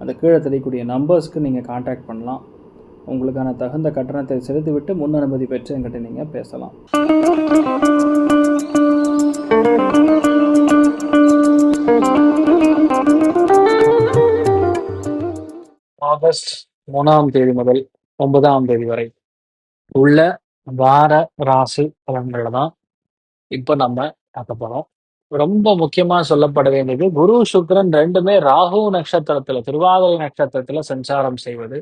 அந்த கீழே தெரியக்கூடிய நம்பர்ஸ்க்கு நீங்கள் காண்டாக்ட் பண்ணலாம். உங்களுக்கான தகுந்த கட்டணத்தை செலுத்திவிட்டு முன் அனுமதி பெற்று என்கிட்ட நீங்கள் பேசலாம். ஆகஸ்ட் மூணாம் தேதி முதல் ஒன்பதாம் தேதி வரை உள்ள வார ராசி பலன்களை தான் இப்போ நம்ம பார்க்க போகிறோம் ரொம்ப முக்கியமா சொல்லப்பட வேண்டியது குரு சுக்கிரன் ரெண்டுமே ராகு நட்சத்திரத்துல திருவாதிரை நட்சத்திரத்துல சஞ்சாரம் செய்வது.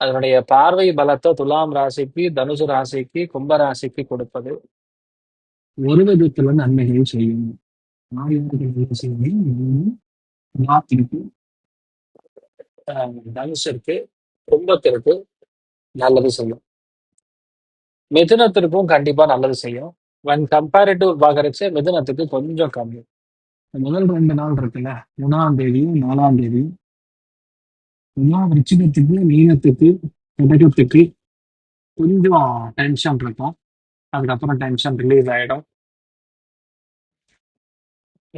அதனுடைய பார்வை பலத்தை துலாம் ராசிக்கு தனுசு ராசிக்கு கும்ப ராசிக்கு கொடுப்பது. ஒரு விதத்துல நன்மைகள் செய்யும். ஆஹ், தனுசிற்கு கும்பத்திற்கு நல்லது செய்யும். மிதுனத்திற்கும் கண்டிப்பா நல்லது செய்யும். When கம்பேரிட்டிவ் பாக்குறச்சு மிதுனத்துக்கு கொஞ்சம் கம்மி. முதல் ரெண்டு நாள் இருக்குல்ல? மூணாம் தேதியும் நாலாம் தேதியும் பொதுவாக விருச்சிகத்துக்கு மீனத்துக்கு கடகத்துக்கு கொஞ்சம் டென்ஷன் இருக்கும். அதுக்கப்புறம் டென்ஷன் ரிலீஸ் ஆயிடும்.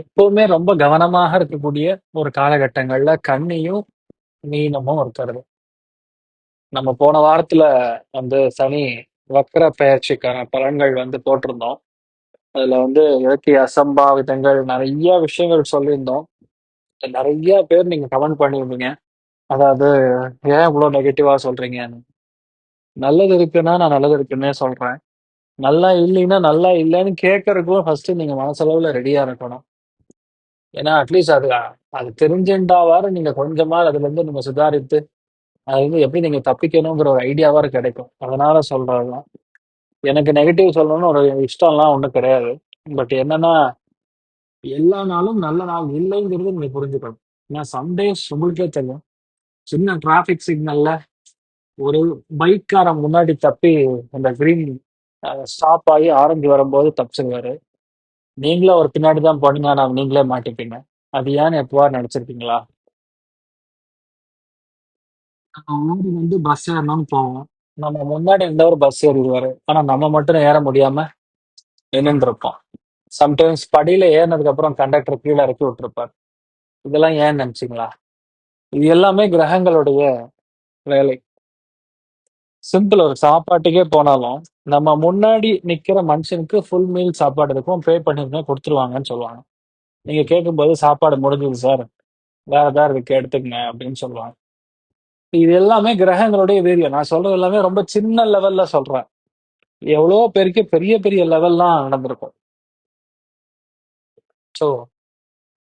எப்பவுமே ரொம்ப கவனமாக இருக்கக்கூடிய ஒரு காலகட்டங்கள்ல கன்னியும் மீனமும் இருக்கிறது. நம்ம போன வாரத்துல வந்து சனி வக்ர பெயர்ச்சிக்கான பலன்கள் வந்து போட்டிருந்தோம். அதுல வந்து இயற்கை அசம்பாவிதங்கள் நிறைய விஷயங்கள் சொல்லியிருந்தோம். நிறைய பேர் நீங்க கமெண்ட் பண்ணியிருந்தீங்க. அதாவது ஏன் இவ்வளோ நெகட்டிவா சொல்றீங்கன்னு நல்லது இருக்குன்னா நான் நல்லது இருக்குன்னே சொல்றேன். நல்லா இல்லைன்னா நல்லா இல்லைன்னு கேட்கறதுக்கும் ஃபர்ஸ்ட்டு நீங்க மனசளவுல ரெடியா இருக்கணும். ஏன்னா அட்லீஸ்ட் அது அது தெரிஞ்சுட்டாவாரு நீங்க கொஞ்சமாவது அதுலேருந்து நீங்க சுதாரித்து அது வந்து எப்படி நீங்க தப்பிக்கணுங்கிற ஒரு ஐடியாவாரு கிடைக்கும். அதனால சொல்றதுதான். எனக்கு நெகட்டிவ் சொல்லணும்னு ஒரு இஷ்டம்லாம் ஒண்ணும் கிடையாது. பட் என்னன்னா எல்லா நாளும் நல்ல நாள் இல்லைங்கிறது நீங்க புரிஞ்சுக்கணும். ஏன்னா சம்டேஸ் உங்களுக்கே தெரியும். சின்ன டிராபிக் சிக்னல்ல ஒரு பைக்காரன் முன்னாடி தப்பி அந்த கிரீன் ஸ்டாப் ஆகி ஆரஞ்சு வரும்போது தப்பிச்சிருவாரு. நீங்களும் அவர் பின்னாடி தான் போனீங்க நான் நீங்களே மாட்டிப்பீங்க. அது ஏன்னு எப்பவா நினைச்சிருக்கீங்களா? நம்ம ஊருக்கு வந்து பஸ் ஏறணும்னு போவோம். நம்ம முன்னாடி இருந்தவர் பஸ் ஏறிடுவாரு. ஆனா நம்ம மட்டும் ஏற முடியாம நின்றுருப்போம் சம்டைம்ஸ் படியில ஏறினதுக்கு அப்புறம் கண்டக்டர் கீழே இறக்கி விட்டுருப்பார். இதெல்லாம் ஏன் நினைச்சீங்களா? இது எல்லாமே கிரகங்களுடைய வேலை. சிம்பிள் ஒரு சாப்பாட்டுக்கே போனாலும் நம்ம முன்னாடி நிக்கிற மனுஷனுக்கு ஃபுல் மீல் சாப்பாடு இருக்கும். பே பண்ணிருந்தா கொடுத்துருவாங்கன்னு சொல்லுவாங்க. நீங்க கேட்கும்போது சாப்பாடு முடிஞ்சது சார் வேற ஏதாவது இருக்கு எடுத்துக்கங்க அப்படின்னு சொல்லுவாங்க. இது எல்லாமே கிரகங்களுடைய வீரியம். நான் சொல்றது எல்லாமே ரொம்ப சின்ன லெவல்ல சொல்றேன். எவ்வளோ பேருக்கு பெரிய பெரிய லெவல்லாம் நடந்திருக்கும். ஸோ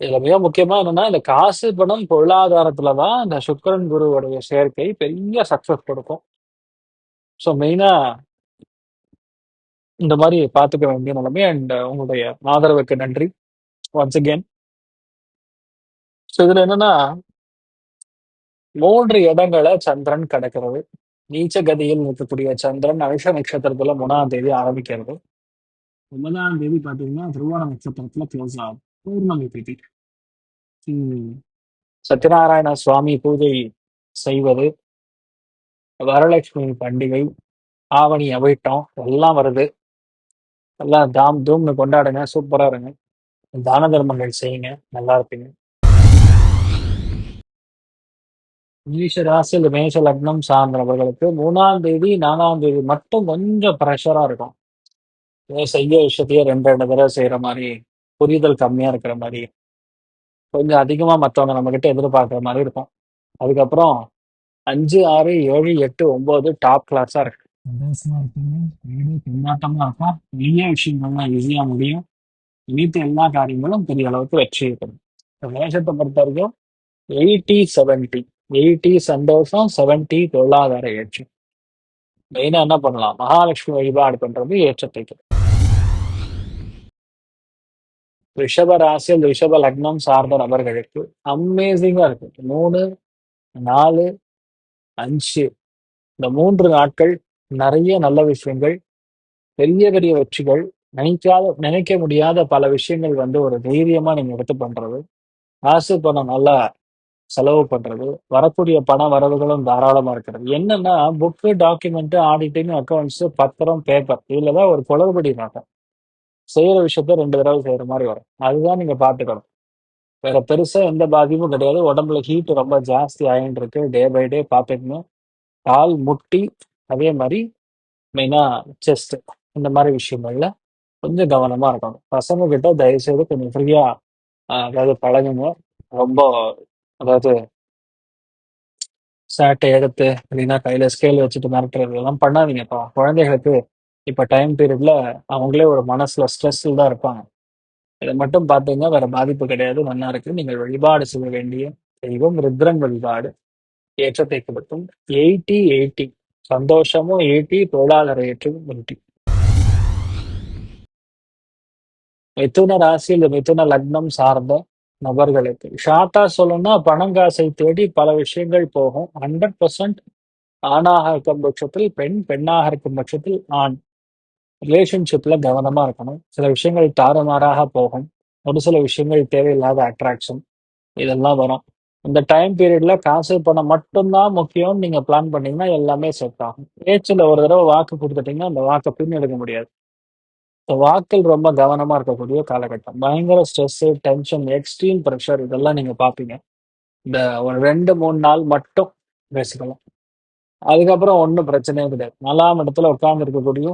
இதுல மிக முக்கியமா என்னன்னா இந்த காசு பணம் பொருளாதாரத்துல தான் இந்த சுக்கரன் குருவுடைய சேர்க்கை பெரிய சக்சஸ் கொடுக்கும். ஸோ மெயினா இந்த மாதிரி பார்த்துக்க வேண்டிய நிலைமை அண்ட் உங்களுடைய ஆதரவுக்கு நன்றி. ஒன்ஸ் அகேன் ஸோ இதுல என்னன்னா மூன்று இடங்களை சந்திரன் கடக்கிறது. நீச்ச கதியில் இருக்கக்கூடிய சந்திரன் அரிச நட்சத்திரத்துல மூணாம் தேதி ஆரம்பிக்கிறது. ஒன்பதாம் தேதி பாத்தீங்கன்னா திருவோண நட்சத்திரத்துல க்ளோஸ் ஆகும். பௌர்ணமி தேதி. ஹம், சத்யநாராயண சுவாமி பூஜை செய்வது வரலட்சுமி பண்டிகை ஆவணி அவிட்டம் எல்லாம் வருது. எல்லாம் தாம் தூம்னு கொண்டாடுங்க சூப்பரா இருங்க. தான தர்மங்கள் செய்யுங்க நல்லா இருப்பீங்க. மேஷ ராசி இல்ல மேஷ லக்னம் சார்ந்தவர்களுக்கு மூணாம் தேதி நாலாம் தேதி மட்டும் கொஞ்சம் ப்ரெஷரா இருக்கும். ஏதோ செய்ய விஷயத்தையே ரெண்டு ரெண்டு தடவை செய்யற மாதிரி புரிதல் கம்மியா இருக்கிற மாதிரி கொஞ்சம் அதிகமா மற்றவங்க நம்ம கிட்ட எதிர்பார்க்குற மாதிரி இருக்கும். அதுக்கப்புறம் அஞ்சு ஆறு ஏழு எட்டு ஒன்பது டாப் கிளாஸா இருக்கு. சந்தோஷமா வீடு கொண்டாட்டமா இருக்கும் நிறைய விஷயங்கள்லாம் ஈஸியா முடியும். நினைத்த எல்லா காரியங்களும் பெரிய அளவுக்கு வெற்றி ஏற்படும் இந்த மேஷத்தை பொறுத்த வரைக்கும் எயிட்டி செவன்ட்டி எயிட்டி சந்தோஷம் செவன்டி பொருளாதார ஏற்றம். மெயினா என்ன பண்ணலாம்? மகாலட்சுமி வழிபாடு பண்றது ஏற்றத்தை ரிஷப ராசியில் ரிஷப லக்னம் சார்ந்த நபர்களுக்கு அமேசிங்கா இருக்கு மூணு நாலு அஞ்சு. இந்த மூன்று நாட்கள் நிறைய நல்ல விஷயங்கள் பெரிய பெரிய வெற்றிகள் நினைக்காத நினைக்க முடியாத பல விஷயங்கள் வந்து ஒரு தைரியமா நீங்க எடுத்து பண்றது. காசு பணம் நல்லா செலவு பண்றது வரக்கூடிய பண வரவுகளும் தாராளமா இருக்கிறது. என்னன்னா புக்கு டாக்குமெண்ட் ஆடிட்டிங் அக்கௌண்ட்ஸ் பத்திரம் பேப்பர் இதுலதான் ஒரு குளறுபடி நடக்கும் செய்யற விஷயத்த ரெண்டு தடவை செய்யற மாதிரி வரும். அதுதான் நீங்க பாத்துக்கணும் வேற பெருசா எந்த பாதிப்பும் கிடையாது. உடம்புல ஹீட் ரொம்ப ஜாஸ்தி ஆகிட்டு இருக்கு. டே பை டே பார்த்துக்கணும். கால் முட்டி அதே மாதிரி மெயினா செஸ்ட் இந்த மாதிரி விஷயங்கள்ல கொஞ்சம் கவனமா இருக்கணும். பசங்க கிட்ட தயவு செய்து கொஞ்சம் ஃப்ரீயா அதாவது பழகுங்க. ரொம்ப அதாவது சேட்டை எடுத்து இல்லைன்னா கையில ஸ்கேல் வச்சுட்டு மிரட்டுறது எல்லாம் பண்ணாதீங்கப்பா குழந்தைகளுக்கு இப்ப டைம் பீரியட்ல அவங்களே ஒரு மனசுல ஸ்ட்ரெஸ்ல தான் இருப்பாங்க. இதை மட்டும் பார்த்தீங்கன்னா வேற பாதிப்பு கிடையாது. நல்லா இருக்கு. நீங்கள் வழிபாடு செய்ய வேண்டிய தெய்வம் ருத்ரன் வழிபாடு. ஏற்றத்தை கொடுக்கும். Eighty eighty. சந்தோஷமும் எயிட்டி பொருளாதார ஏற்றும் எயிட்டி மிதுன ராசி மிதுன லக்னம் சார்ந்த நபர்களுக்கு. ஷார்ட்டா சொல்லணும்னா பணம் காசை தேடி பல விஷயங்கள் போகும். ஹண்ட்ரட் பர்சன்ட் ஆணாக இருக்கும் பட்சத்தில் பெண் பெண்ணாக இருக்கும் பட்சத்தில் ஆண். ரிலேஷன்ஷிப்ல கவனமா இருக்கணும். சில விஷயங்கள் தாறுமாறாக போகும். ஒரு சில விஷயங்கள் தேவையில்லாத அட்ராக்ஷன் இதெல்லாம் வரும். இந்த டைம் பீரியட்ல காசு பணம் மட்டும்தான் முக்கியம் நீங்க பிளான் பண்ணீங்கன்னா எல்லாமே செட் ஆகும். பேச்சுல ஒரு தடவை வாக்கு கொடுத்துட்டீங்கன்னா அந்த வாக்கை பின் எடுக்க முடியாது. இந்த வாக்கில் ரொம்ப கவனமா இருக்கக்கூடிய காலகட்டம். பயங்கர ஸ்ட்ரெஸ் டென்ஷன் எக்ஸ்ட்ரீம் ப்ரெஷர் இதெல்லாம் நீங்க பாப்பீங்க. இந்த ஒரு ரெண்டு மூணு நாள் மட்டும் பேசிக்கலாம். அதுக்கப்புறம் ஒன்றும் பிரச்சனையே கிடையாது. நாலாம் இடத்துல உட்கார்ந்து இருக்கக்கூடிய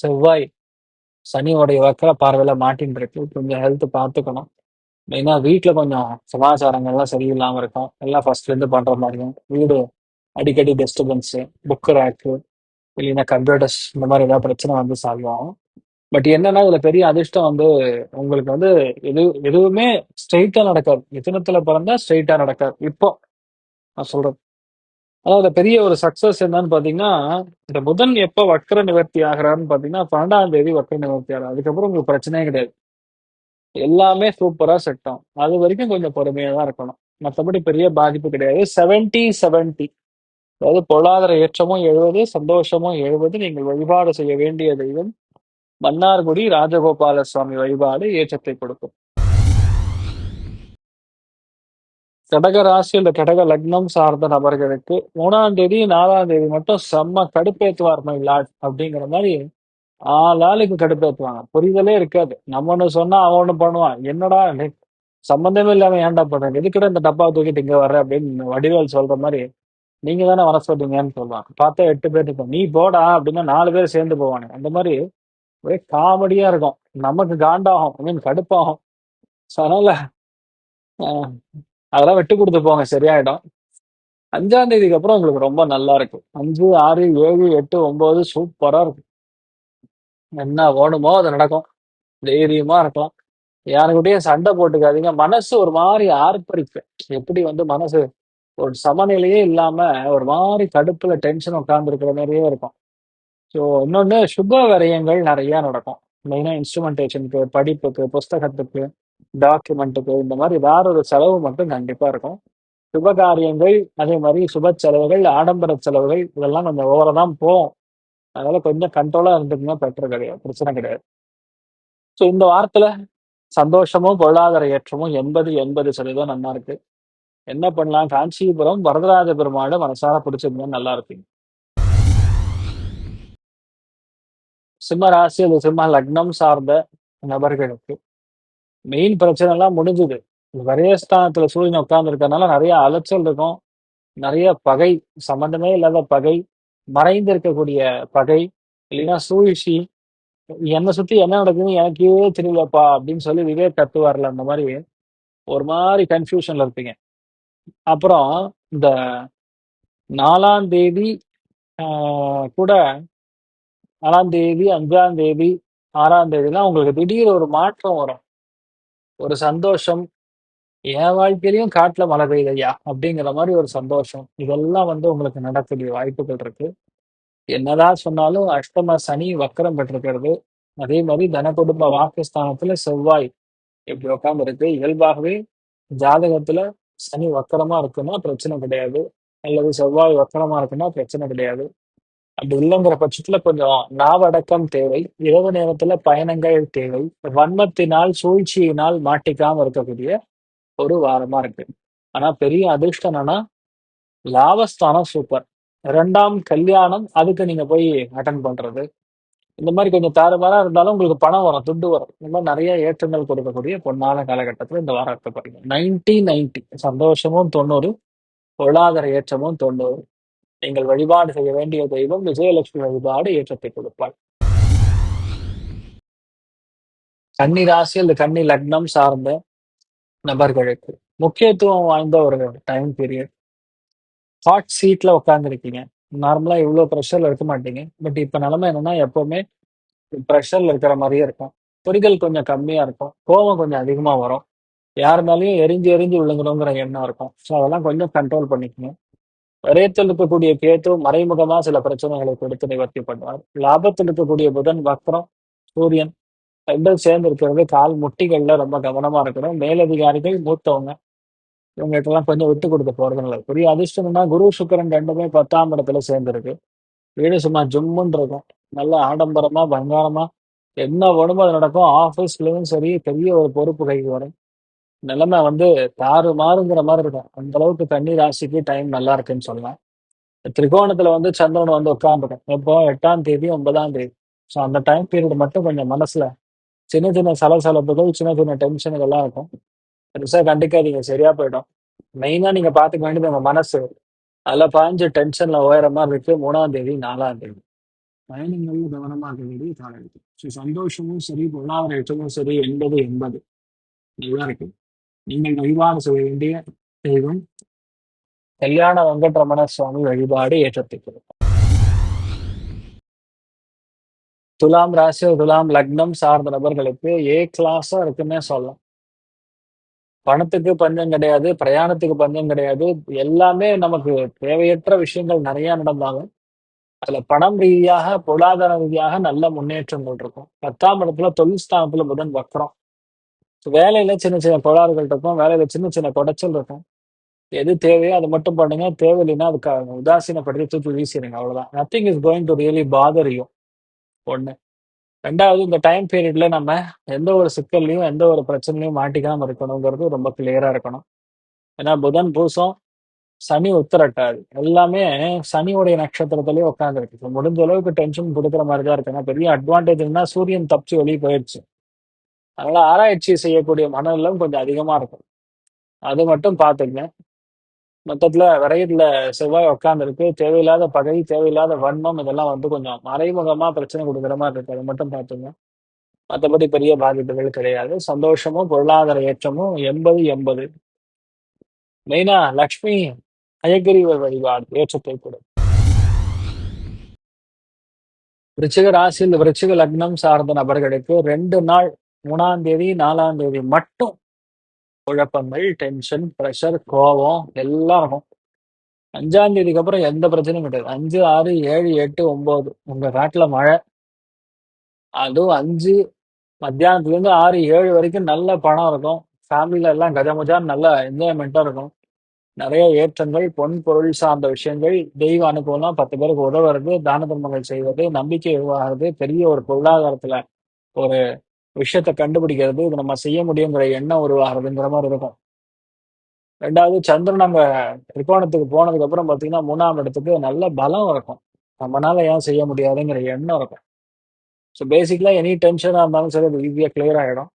செவ்வாய் சனியோடைய வக்கர பார்வையில மாட்டின்னு இருக்கு கொஞ்சம் ஹெல்த் பார்த்துக்கணும். மெயினா வீட்ல கொஞ்சம் சமாச்சாரங்கள்லாம் சரியில்லாம இருக்கும். எல்லாம் ஃபர்ஸ்ட்ல இருந்து பண்ற மாதிரியும் வீடு அடிக்கடி டிஸ்டர்பன்ஸ் புக் ரேக்கு இல்லைன்னா கம்ப்யூட்டர்ஸ் இந்த மாதிரி ஏதாவது பிரச்சனை வந்து சால்வ் ஆகும். பட் என்னன்னா இதுல பெரிய அதிர்ஷ்டம் வந்து உங்களுக்கு வந்து எது எதுவுமே ஸ்ட்ரெயிட்டா நடக்காது. எத்தனத்துல பிறந்தா ஸ்ட்ரெயிட்டா நடக்காது. இப்போ நான் சொல்றேன். அதாவது பெரிய ஒரு சக்சஸ் என்னன்னு பாத்தீங்கன்னா இந்த புதன் எப்ப வக்கர நிவர்த்தி ஆகிறாருன்னு பாத்தீங்கன்னா பன்னெண்டாம் தேதி வக்கர நிவர்த்தி ஆகிறார். அதுக்கப்புறம் உங்களுக்கு பிரச்சனையே கிடையாது. எல்லாமே சூப்பரா செட் ஆகும். அது வரைக்கும் கொஞ்சம் பொறுமையா தான் இருக்கணும். மற்றபடி பெரிய பாதிப்பு கிடையாது. செவன்டி செவன்டி அதாவது பொருளாதார ஏற்றமும் எழுவது சந்தோஷமும் எழுவது நீங்கள் வழிபாடு செய்ய வேண்டிய தெய்வம். மன்னார்குடி ராஜகோபால சுவாமி வழிபாடு ஏற்றத்தை கொடுக்கும். கடக ராசி இந்த கடக லக்னம் சார்ந்த நபர்களுக்கு மூணாம் தேதி நாலாம் தேதி மட்டும் செம்ம கடுப்பேத்துவார் மை லாட் அப்படிங்கிற மாதிரி ஆள் ஆளுக்கு கடுப்பேத்துவாங்க. புரிதலே இருக்காது. நம்ம ஒண்ணு சொன்னா அவன் ஒண்ணு பண்ணுவான். என்னடா சம்பந்தமே இல்லாம ஏன்டா பண்றேன் எதுக்கிட்ட இந்த டப்பா தூக்கிட்டு இங்க வர்ற அப்படின்னு வடிவேல் சொல்ற மாதிரி நீங்க தானே வர சொல்றீங்கன்னு சொல்லுவான் பார்த்தா எட்டு பேர் இருக்கும். நீ போடா அப்படின்னா நாலு பேர் சேர்ந்து போவாங்க அந்த மாதிரி ஒரே காமெடியா இருக்கும். நமக்கு காண்டாகும். ஐ மீன் கடுப்பாகும். So, அதனால ஆஹ், அதெல்லாம் விட்டு கொடுத்து போங்க. சரியாயிடும். அஞ்சாம் தேதிக்கு அப்புறம் உங்களுக்கு ரொம்ப நல்லா இருக்கும். அஞ்சு ஆறு ஏழு எட்டு ஒன்பது சூப்பரா இருக்கும். என்ன வேணுமோ அது நடக்கும். தைரியமா இருக்கலாம். யாருக்கிட்டயும் சண்டை போட்டுக்காதீங்க. மனசு ஒரு மாதிரி ஆர்ப்பரிப்பு எப்படி வந்து மனசு ஒரு சமநிலையே இல்லாம ஒரு மாதிரி கடுப்புல டென்ஷன் உட்கார்ந்து இருக்கிற மாதிரியே இருக்கும். ஸோ இன்னொன்று சுப விரயங்கள் நிறைய நடக்கும். மெயினாக இன்ஸ்ட்ருமெண்டேஷனுக்கு படிப்புக்கு புஸ்தகத்துக்கு டாக்குமெண்ட்டுக்கு இந்த மாதிரி வேற ஒரு செலவு மட்டும் கண்டிப்பாக இருக்கும். சுப காரியங்கள் அதே மாதிரி சுப செலவுகள் ஆடம்பர செலவுகள் இதெல்லாம் கொஞ்சம் ஓவராக தான் போகும். அதனால கொஞ்சம் கண்ட்ரோலாக இருந்துக்குன்னா பெற்ற கிடையாது. பிரச்சனை கிடையாது. ஸோ இந்த வாரத்தில் சந்தோஷமும் பொருளாதார ஏற்றமும் எண்பது எண்பது சதவீதம் நல்லா இருக்கு. என்ன பண்ணலாம்? காஞ்சிபுரம் வரதராஜ பெருமாளை மனசார பிடிச்சிருந்தா நல்லா இருப்பீங்க சிம்ம ராசி அது சிம்ம லக்னம் சார்ந்த நபர்களுக்கு மெயின் பிரச்சனை எல்லாம் முடிஞ்சுது வரையஸ்தானத்துல சூரியன் உட்கார்ந்து இருக்கறனால நிறைய அலைச்சல் இருக்கும். நிறைய பகை சம்பந்தமே இல்லாத பகை மறைந்து இருக்கக்கூடிய பகை இல்லைன்னா சூழ்ச்சி என்னை சுத்தி என்ன நடக்குதுன்னு எனக்கே தெரியலப்பா அப்படின்னு சொல்லி விவேக் கத்துவார்ல அந்த மாதிரி. ஒரு மாதிரி கன்ஃபியூஷன்ல இருப்பீங்க. அப்புறம் இந்த நாலாம் தேதி ஆஹ், கூட நாலாம் தேதி அஞ்சாம் தேதி ஆறாம் தேதிலாம் உங்களுக்கு திடீர் ஒரு மாற்றம் வரும். ஒரு சந்தோஷம் என் வாழ்க்கையிலயும் காட்டுல மழை பெய்யுதையா அப்படிங்கிற மாதிரி ஒரு சந்தோஷம். இதெல்லாம் வந்து உங்களுக்கு நடக்கக்கூடிய வாய்ப்புகள் இருக்கு. என்னதான் சொன்னாலும் அஷ்டம சனி வக்கரம் பெற்றிருக்கிறது. அதே மாதிரி தனகுடும்ப வாக்குஸ்தானத்துல செவ்வாய் இப்படி உட்கார்ந்து இருக்கு இயல்பாகவே ஜாதகத்துல சனி வக்கரமா இருக்குன்னா பிரச்சனை கிடையாது. அல்லது செவ்வாய் வக்கரமா இருக்குன்னா பிரச்சனை கிடையாது. அப்படி இல்லைங்கிற பட்சத்துல கொஞ்சம் நாவடக்கம் தேவை. இரவு நேரத்துல பயணங்கள் தேவை. வன்மத்தினால் சூழ்ச்சியினால் மாட்டிக்காம இருக்கக்கூடிய ஒரு வாரமா இருக்கு. ஆனா பெரிய அதிர்ஷ்டம் என்னன்னா லாபஸ்தானம் சூப்பர் ரெண்டாம் கல்யாணம் அதுக்கு நீங்க போய் அட்டன் பண்றது. இந்த மாதிரி கொஞ்சம் தாறுமாறா இருந்தாலும் உங்களுக்கு பணம் வரும் துட்டு வரும். இந்த மாதிரி நிறைய ஏற்றங்கள் கொடுக்கக்கூடிய பொன்னான காலகட்டத்தில் இந்த வாரம் இருக்க பாருங்க. நைன்டி நைன்டி சந்தோஷமும் தொண்ணூறு பொருளாதார ஏற்றமும் தொண்ணூறு. நீங்கள் வழிபாடு செய்ய வேண்டிய தெய்வம் விஜயலட்சுமி வழிபாடு ஏற்றத்தை கொடுப்பாள். கன்னி ராசி அல்லது கன்னி லக்னம் சார்ந்த நபர்களுக்கு முக்கியத்துவம் வாய்ந்த ஒரு டைம் பீரியட் ஹாட் சீட்ல உட்காந்துருக்கீங்க நார்மலா இவ்வளவு ப்ரெஷர்ல இருக்க மாட்டீங்க. பட் இப்ப நிலைமை என்னன்னா எப்பவுமே ப்ரெஷர்ல இருக்கிற மாதிரியே இருக்கும். புரிதல் கொஞ்சம் கம்மியா இருக்கும். கோபம் கொஞ்சம் அதிகமா வரும். யார் மேலேயும் எரிஞ்சு எரிஞ்சு விழுங்கணுங்கிற எண்ணம் இருக்கும். ஸோ அதெல்லாம் கொஞ்சம் கண்ட்ரோல் பண்ணிக்கணும் விரயத்தில் இருக்கக்கூடிய கேத்து மறைமுகமா சில பிரச்சனைகளை கொடுத்து நிவர்த்தி பண்ணுவார். லாபத்தில் இருக்கக்கூடிய புதன் வக்ரம் சூரியன் ரெண்டும் சேர்ந்து இருக்கிறது கால் முட்டிகள்ல ரொம்ப கவனமா இருக்கணும். மேலதிகாரிகள் மூத்தவங்க. இவங்ககிட்டலாம் கொஞ்சம் விட்டு கொடுத்து போறது நல்லது பெரிய அதிர்ஷ்டம்னா குரு சுக்கரன் ரெண்டுமே பத்தாம் இடத்துல சேர்ந்துருக்கு. வீடு சும்மா ஜும்முன்னு இருக்கும். நல்லா ஆடம்பரமா பங்காரமா என்ன வேணுமோ அது நடக்கும். ஆஃபீஸ்லயும் சரி பெரிய ஒரு பொறுப்பு கைக்கு வரும். நிலைமை வந்து தாறு மாறுங்கிற மாதிரி இருக்கும். அந்த அளவுக்கு கன்னி ராசிக்கு டைம் நல்லா இருக்குன்னு சொல்லலாம். திரிகோணத்துல வந்து சந்திரன் வந்து உட்காந்துருக்கும் எப்போ? எட்டாம் தேதி ஒன்பதாம் தேதி. ஸோ அந்த டைம் பீரியட் மட்டும் கொஞ்சம் மனசுல சின்ன சின்ன சலசலப்புகள் சின்ன சின்ன டென்ஷனுகள்லாம் இருக்கும். பெருசா கண்டுக்காதீங்க. சரியா போயிடும். மெயினா நீங்க பாத்துக்க வேண்டியது உங்க மனசு. அதுல பாஞ்சு டென்ஷன்ல உயரமா இருக்கு. மூணாம் தேதி நாலாம் தேதி. பயணங்கள்ல கவனமா இருக்க வேண்டிய காலம் ஸோ சந்தோஷமும் சரி பொருளாதார ஏற்றமும் சரி எண்பது எண்பது நல்லா இருக்கு. நீங்கள் வழிபாடு செய்ய வேண்டிய தெய்வம் கல்யாண வெங்கட்ரமண சுவாமி வழிபாடு ஏற்றத்தை கொடுக்கும் துலாம் ராசி துலாம் லக்னம் சார்ந்த நபர்களுக்கு ஏ கிளாஸா இருக்குன்னே சொல்லலாம். பணத்துக்கு பஞ்சம் கிடையாது பிரயாணத்துக்கு பஞ்சம் கிடையாது. எல்லாமே நமக்கு தேவையற்ற விஷயங்கள் நிறைய நடந்தாலும் அதுல பணம் ரீதியாக பொருளாதார ரீதியாக நல்ல முன்னேற்றங்கள் இருக்கும். பத்தாம் இடத்துல தொழில் ஸ்தானத்துல புதன் வக்கரம் வேலையில சின்ன சின்ன கோளாறுகள் இருக்கும். வேலையில சின்ன சின்ன குடைச்சல் இருக்கும். எது தேவையோ அதை மட்டும் பண்ணுங்க. தேவையில்லைன்னா அதுக்கு உதாசீனப்படுத்தி தூக்கி வீசிடுங்க. அவ்வளவுதான். Nothing is going to really பாதரியும் ஒண்ணு. ரெண்டாவது இந்த டைம் பீரியட்ல நம்ம எந்த ஒரு சிக்கல்லையும் எந்த ஒரு பிரச்சனையும் மாட்டிக்காம இருக்கணுங்கிறது ரொம்ப கிளியரா இருக்கணும். ஏன்னா புதன் பூசம் சனி உத்தரட்டாது. எல்லாமே சனியுடைய நட்சத்திரத்திலேயே உட்காந்துருக்கு முடிஞ்ச அளவுக்கு டென்ஷன் கொடுக்குற மாதிரி தான் இருக்கு. ஏன்னா பெரிய அட்வான்டேஜ்னா சூரியன் தப்பிச்சு வெளியே போயிடுச்சு அதனால ஆராய்ச்சி செய்யக்கூடிய மனநிலம் கொஞ்சம் அதிகமா இருக்கும். அது மட்டும் பார்த்துங்க மொத்தத்துல விரையில செவ்வாய் உட்காந்துருக்கு தேவையில்லாத பகை தேவையில்லாத வன்மம் இதெல்லாம் வந்து கொஞ்சம் மறைமுகமா பிரச்சனை கொடுக்குற மாதிரி இருக்கு. அதை மட்டும் பார்த்துங்க. மற்றபடி பெரிய பாதிப்புகள் கிடையாது. சந்தோஷமும் பொருளாதார ஏற்றமும் எண்பது எண்பது. மெயினா லக்ஷ்மி அயகிரிவர் வழிபாடு ஏற்றத்தை கூட. விருச்சிக ராசியில் விருச்சிக லக்னம் சார்ந்த நபர்களுக்கு ரெண்டு நாள் மூணாம் தேதி நாலாம் தேதி மட்டும் குழப்பங்கள் டென்ஷன் ப்ரெஷர் கோபம் எல்லாம் இருக்கும். அஞ்சாம் தேதிக்கு அப்புறம் எந்த பிரச்சனையும் கிடையாது. அஞ்சு ஆறு ஏழு எட்டு ஒன்பது. உங்க காட்டுல மழை. அதுவும் அஞ்சு மத்தியானத்துல இருந்து ஆறு ஏழு வரைக்கும் நல்ல பணம் இருக்கும். ஃபேமிலில எல்லாம் கஜமுஜான்னு நல்ல என்ஜாய்மென்ட்டா இருக்கும். நிறைய ஏற்றங்கள் பொன் பொருள் சார்ந்த விஷயங்கள் தெய்வ அனுபவம்லாம் பத்து பேருக்கு உதவுறது தான தர்மங்கள் செய்வது நம்பிக்கை உருவாகிறது பெரிய ஒரு பொருளாதாரத்துல ஒரு விஷயத்த கண்டுபிடிக்கிறது இது நம்ம செய்ய முடியுங்கிற எண்ணம் உருவாகிறதுங்கிற மாதிரி இருக்கும். ரெண்டாவது சந்திரன் அங்க திரிகோணத்துக்கு போனதுக்கு அப்புறம் பாத்தீங்கன்னா மூணாம் இடத்துக்கு நல்ல பலம் இருக்கும். நம்மளால ஏன் செய்ய முடியாதுங்கிற எண்ணம் இருக்கும். ஸோ பேசிக்கலா எனி டென்ஷனா இருந்தாலும் சரி அது ஈஸியா கிளியர் ஆகிடும்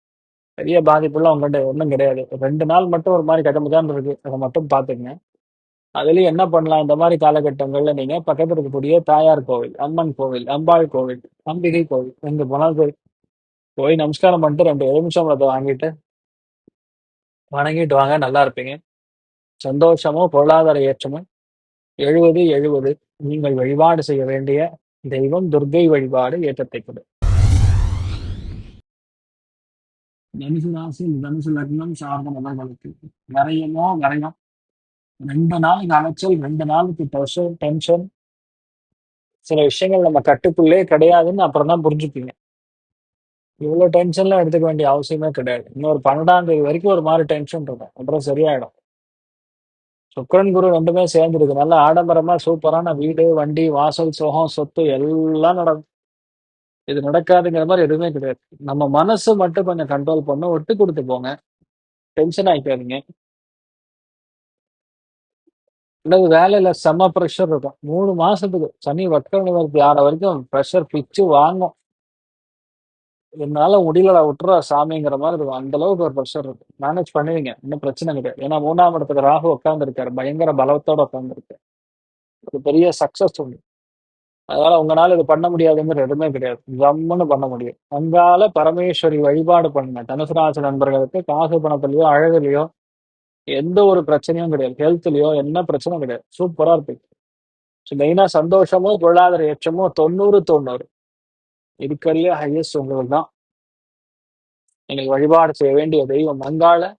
பெரிய பாதிப்புலாம் உங்கள்கிட்ட ஒன்றும் கிடையாது. ரெண்டு நாள் மட்டும் ஒரு மாதிரி கட்டமுதான் இருக்கு. அதை மட்டும் பார்த்துங்க அதுலயும் என்ன பண்ணலாம்? இந்த மாதிரி காலகட்டங்கள்ல நீங்க பக்கத்துல இருக்கக்கூடிய தாயார் கோவில் அம்மன் கோவில் அம்பாள் கோவில் அம்பிகை கோவில் எங்க போனாலும் சரி போய் நமஸ்காரம் பண்ணிட்டு ரெண்டு எலுமிச்சம்பழத்தை வாங்கிட்டு வணங்கிட்டு வாங்க நல்லா இருப்பீங்க. சந்தோஷமோ பொருளாதார ஏற்றமோ எழுபது எழுபது நீங்கள் வழிபாடு செய்ய வேண்டிய தெய்வம் துர்கை வழிபாடு ஏற்றத்தை கொடு. தனுசு ராசி தனுசு லக்னம் சார்ந்த நபர்களுக்கு விரையமோ விரயம். ரெண்டு நாளுக்கு அலைச்சல் ரெண்டு நாளுக்கு டென்ஷன் டென்ஷன் சில விஷயங்கள் நம்ம கட்டுக்குள்ளே கிடையாதுன்னு அப்புறம் தான் புரிஞ்சுப்பீங்க. இவ்வளவு டென்ஷன்லாம் எடுத்துக்க வேண்டிய அவசியமே கிடையாது. இன்னொரு 12ஆம் தேதி வரைக்கும் ஒரு மாதிரி டென்ஷன் இருக்கும். அப்புறம் சரியாயிடும். சுக்கிரன், குரு ரெண்டுமே சேர்ந்துருக்கு நல்லா ஆடம்பரமா சூப்பரான வீடு, வண்டி, வாசல், சுகம், சொத்து எல்லாம் நடக்கும். இது நடக்காதுங்கிற மாதிரி எதுவுமே கிடையாது. நம்ம மனசு மட்டும் கொஞ்சம் கண்ட்ரோல் பண்ண விட்டு கொடுத்து போங்க. டென்ஷன் ஆயிக்காதீங்க. அல்லது வேலையில செம்ம பிரஷர் இருக்கும். மூணு மாசத்துக்கு சனி வக்ர நிவர்த்தி ஆற வரைக்கும் பிரஷர் பிச்சு வாங்கும். என்னால முடியலடா விட்டுறா சாமிங்கிற மாதிரி இருக்கும். அந்த அளவுக்கு ஒரு ப்ரெஷர் இருக்கு மேனேஜ் பண்ணுவீங்க. இன்னும் பிரச்சனை கிடையாது. ஏன்னா மூணாம் இடத்துக்கு ராகு உட்காந்துருக்காரு பயங்கர பலத்தோட உட்கார்ந்திருக்காரு. ஒரு பெரிய சக்சஸ் உண்டு. அதனால உங்களால இது பண்ண முடியாதுங்கிற எதுவுமே கிடையாது. ஜம்முன்னு பண்ண முடியும். அங்கால பரமேஸ்வரி வழிபாடு பண்ணுங்க. தனுசு ராசி நண்பர்களுக்கு காசு பணத்திலயோ, அழகுலயோ எந்த ஒரு பிரச்சனையும் கிடையாது. ஹெல்த்லயோ என்ன பிரச்சனையும் கிடையாது. சூப்பரா இருப்பீங்க. மெயினா சந்தோஷமோ, பொருளாதார ஏற்றமோ 90, 90. இருக்கிறதுலயே ஹையஸ்ட் உங்களுக்கு தான். நீங்கள் வழிபாடு செய்ய வேண்டிய தெய்வம் அங்காள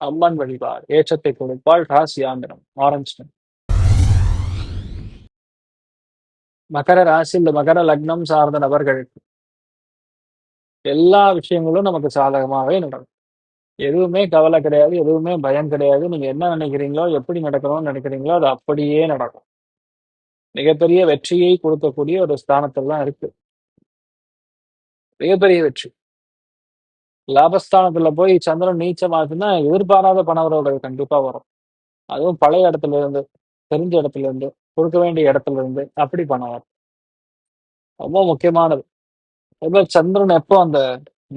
அம்மன் வழிபாடு. ஏற்றத்தை கொடுப்பால் ராசியாந்திரம். ஆரஞ்சு மகர ராசி இந்த மகர லக்னம் சார்ந்த நபர்களுக்கு எல்லா விஷயங்களும் நமக்கு சாதகமாவே நடக்கும். எதுவுமே கவலை கிடையாது. எதுவுமே பயம் கிடையாது. நீங்க என்ன நினைக்கிறீங்களோ, எப்படி நடக்கணும்னு நினைக்கிறீங்களோ, அது அப்படியே நடக்கும். மிகப்பெரிய வெற்றியை கொடுக்கக்கூடிய ஒரு ஸ்தானத்தில் தான் இருக்கு. மிகப்பெரிய வெற்றி. லாபஸ்தானத்துல போய் சந்திரன் நீச்சமாச்சுன்னா, எதிர்பாராத பணவரவுகள் கண்டிப்பா வரும். அதுவும் பழைய இடத்துல இருந்து, தெரிஞ்ச இடத்துல இருந்து, கொடுக்க வேண்டிய இடத்துல இருந்து, அப்படி பணம் வரும். ரொம்ப முக்கியமானது. அதே சந்திரன் எப்போ அந்த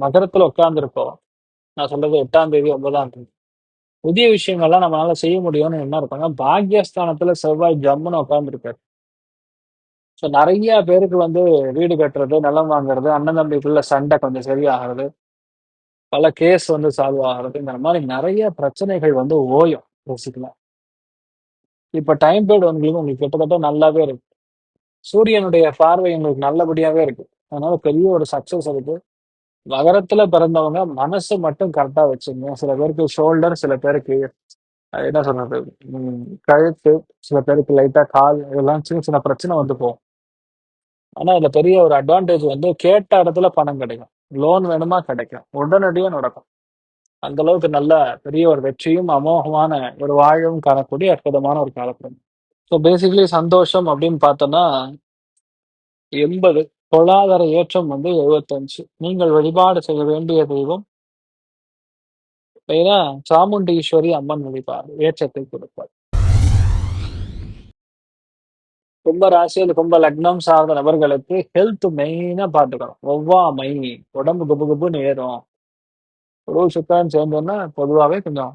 மகரத்துல உட்கார்ந்துருக்கோம் நான் சொல்றது எட்டாம் தேதி, ஒன்பதாம் தேதி. புதிய விஷயங்கள்லாம் நம்மளால செய்ய முடியும்னு என்ன இருப்பாங்க, பாக்யஸ்தானத்துல செவ்வாய் ஜம்முன்னு உட்கார்ந்துருக்காரு ஸோ நிறைய பேருக்கு வந்து வீடு கட்டுறது, நிலம் வாங்குறது, அண்ணன் தம்பிக்குள்ள சண்டை கொஞ்சம் சரியாகிறது. பல கேஸ் வந்து சால்வ் ஆகிறதுங்கிற மாதிரி நிறைய பிரச்சனைகள் வந்து ஓயும் பேசிக்கலாம் இப்போ டைம் பீரியட் உங்களுக்கு உங்களுக்கு கிட்டத்தட்ட நல்லாவே இருக்கு. சூரியனுடைய பார்வை உங்களுக்கு நல்லபடியாவே இருக்கு. அதனால பெரிய ஒரு சக்சஸ் இருக்கு. நகரத்துல பிறந்தவங்க மனசு மட்டும் கரெக்டா வச்சுங்க சில பேருக்கு ஷோல்டர், சில பேருக்கு அது என்ன சொல்றது, கழுத்து, சில பேருக்கு லைட்டா கால் இதெல்லாம் சின்ன சின்ன பிரச்சனை வந்து போகும். ஆனா இதுல பெரிய ஒரு அட்வான்டேஜ் வந்து கேட்ட இடத்துல பணம் கிடைக்கும். லோன் வேணுமா கிடைக்கும். உடனடியா நடக்கும். அந்த அளவுக்கு நல்ல பெரிய ஒரு வெற்றியும், அமோகமான ஒரு வாழ்வும் காணக்கூடிய அற்புதமான ஒரு காலகட்டம். ஸோ பேசிக்கலி சந்தோஷம் அப்படின்னு பார்த்தோம்னா 80 பொருளாதார ஏற்றம் வந்து 75 நீங்கள் வழிபாடு செய்ய வேண்டிய தெய்வம் மெயினா சாமுண்டீஸ்வரி அம்மன் வழிபாடு ஏற்றத்தை கொடுப்பார். கும்ப ராசி அல்லது கும்ப லக்னம் சார்ந்த நபர்களுக்கு ஹெல்த் மெயினா பார்த்துக்கணும். ஒவ்வாமை, உடம்பு குபு குபுன்னு ஏறும். குரு சுக்கிரன் சேர்ந்தோன்னா பொதுவாவே கொஞ்சம்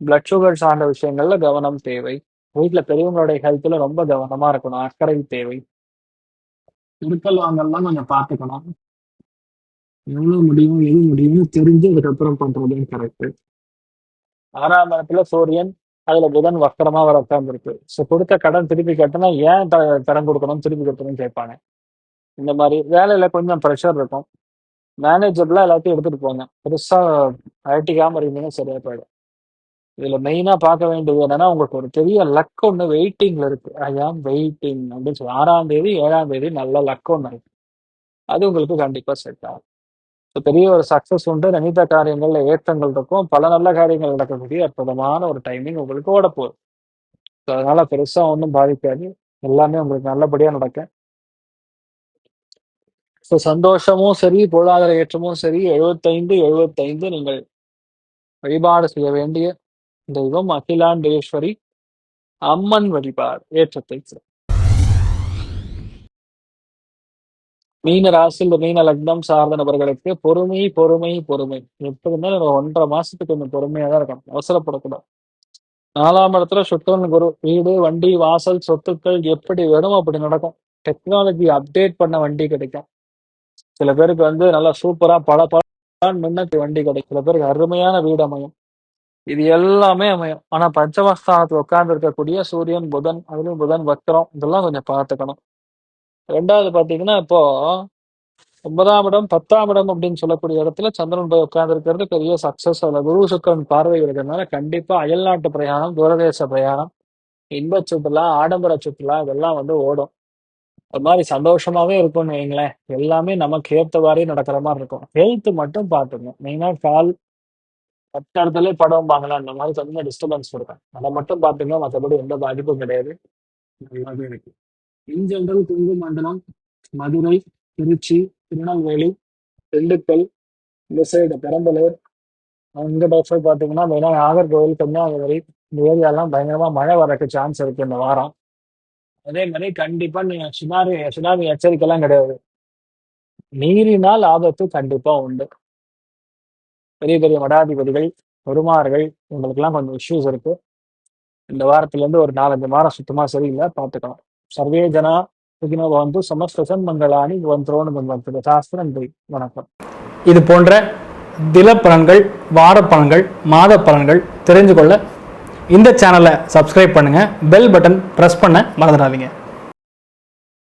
பிளட் சுகர் சார்ந்த விஷயங்கள்ல கவனம் தேவை. வீட்ல பெரியவங்களுடைய ஹெல்த்ல ரொம்ப கவனமா இருக்கணும். அக்கறை தேவை. குடுக்கல் வாங்கல்லாம் கொஞ்சம் பார்த்துக்கணும். எவ்வளவு முடியும், எது முடியும்னு தெரிஞ்சு அதுக்கப்புறம் பண்றது கரெக்ட். 6ஆம் இடத்துல சூரியன், அதுல புதன் வக்கரமா வர உட்கார்ந்துருக்கு ஸோ கொடுத்த கடன் திருப்பி கட்டினா ஏன் த கடன் கொடுக்கணும், திருப்பி கட்டணும்னு கேட்பாங்க. இந்த மாதிரி வேலையில கொஞ்சம் ப்ரெஷர் இருக்கும். மேனேஜபிளா எல்லாத்தையும் எடுத்துட்டு போங்க. பெருசா அழட்டிக்காம இருந்தீங்கன்னா சரியா போயிடும். இதுல மெயினா பார்க்க வேண்டியது என்னன்னா, உங்களுக்கு ஒரு பெரிய லக் ஒண்ணு வெயிட்டிங்ல இருக்கு. ஐ ஆம் வெயிட்டிங் அப்படின்னு சொல்லி ஆறாம் தேதி, ஏழாம் தேதி நல்ல லக் ஒண்ணு இருக்கு. அது உங்களுக்கு கண்டிப்பா செட் ஆகும். பெரிய ஒரு சக்சஸ் உண்டு. நினைத்த காரியங்கள்ல ஏற்றங்கள் இருக்கும். பல நல்ல காரியங்கள் நடக்கக்கூடிய அற்புதமான ஒரு டைமிங் உங்களுக்கு ஓடப்போகுது. ஸோ அதனால பெருசா ஒண்ணும் பாதிக்காது. எல்லாமே உங்களுக்கு நல்லபடியா நடக்கும். ஸோ சந்தோஷமும் சரி, பொருளாதார ஏற்றமும் சரி 75, 75 நீங்கள் வழிபாடு செய்ய வேண்டிய தெய்வம் அகிலாண்டேஸ்வரி அம்மன் வழிபாடு ஏற்றத்தை மீன ராசி இந்த மீன லக்னம் சார்ந்த நபர்களுக்கு பொறுமை, பொறுமை, பொறுமை. எப்போதுமே நம்ம 1 1/2 மாசத்துக்கு கொஞ்சம் பொறுமையா தான் இருக்கணும். அவசரப்படக்கூடாது. நாலாம் இடத்துல சுக்கிரன், குரு. வீடு, வண்டி, வாசல், சொத்துக்கள் எப்படி வேணுமோ அப்படி நடக்கும். டெக்னாலஜி அப்டேட் பண்ண வண்டி கிடைக்கும். சில பேருக்கு வந்து நல்லா சூப்பரா பளபளன்னு மின்னக்கூடிய வண்டி கிடைக்கும். சில பேருக்கு அருமையான வீடு அமையும். இது எல்லாமே அமையும். ஆனா பஞ்சமஸ்தானத்தில் உட்கார்ந்து இருக்கக்கூடிய சூரியன், புதன், அதுலயும் புதன் வக்கரம் இதெல்லாம் கொஞ்சம் பார்த்துக்கணும். ரெண்டாவது பார்த்தீங்கன்னா, இப்போ ஒன்பதாம் இடம், 10ஆம் இடம் அப்படின்னு சொல்லக்கூடிய இடத்துல சந்திரன் போய் உட்கார்ந்துருக்கிறது பெரிய சக்சஸ். அதுல குரு, சுக்கரன் பார்வை இருக்கிறதுனால கண்டிப்பா அயல்நாட்டு பிரயாணம், தூரதேச பிரயாணம், இன்ப சுற்றுலா, ஆடம்பர சுற்றுலா இதெல்லாம் வந்து ஓடும். ஒரு மாதிரி சந்தோஷமாவே இருக்கும்னு வைங்களேன் எல்லாமே நமக்கு ஏத்தவாறே நடக்கிற மாதிரி இருக்கும். ஹெல்த் மட்டும் பார்த்துக்கணும். மெயினா கால் பத்து இடத்துல படம் பார்க்கலாம். அந்த மாதிரி கொஞ்சம் டிஸ்டர்பன்ஸ் இருக்கும். அதை மட்டும் பார்த்தீங்கன்னா மற்றபடி எந்த பாதிப்பும் கிடையாது. நல்லாவே இருக்கு. இன் ஜெனரல் கொங்கு மண்டலம் மதுரை திருச்சி திருநெல்வேலி திண்டுக்கல் இந்த சைடு பெரம்பலூர். இந்த பக்கம் பார்த்தீங்கன்னா மெயினாக நாகர்கோவில் கன்னியாகுமரி இந்த ஏரியாலாம் பயங்கரமா மழை வரக்கு சான்ஸ் இருக்கு இந்த வாரம். அதே மாதிரி கண்டிப்பா நீங்க சுனாமி சுனாமி எச்சரிக்கைலாம் கிடையாது. நீரினால் ஆபத்து கண்டிப்பா உண்டு. பெரிய பெரிய மடாதிபதிகள் பெருமார்கள் இவங்களுக்கெல்லாம் கொஞ்சம் இஷ்யூஸ் இருக்கு. இந்த வாரத்துல இருந்து ஒரு நாலஞ்சு வாரம் சுத்தமா சரியில்லை பார்த்துக்கலாம். சர்வே ஜனா சுகினோ வந்து சன்மங்களானி மங்களானி வந்தோன்னு சாஸ்திர நன்றி வணக்கம். இது போன்ற தில பலன்கள் வார பலன்கள் மாத பலன்கள் தெரிஞ்சு கொள்ள இந்த சேனலை சப்ஸ்கிரைப் பண்ணுங்கள் பெல் பட்டன் ப்ரெஸ் பண்ண மறந்துடாதீங்க.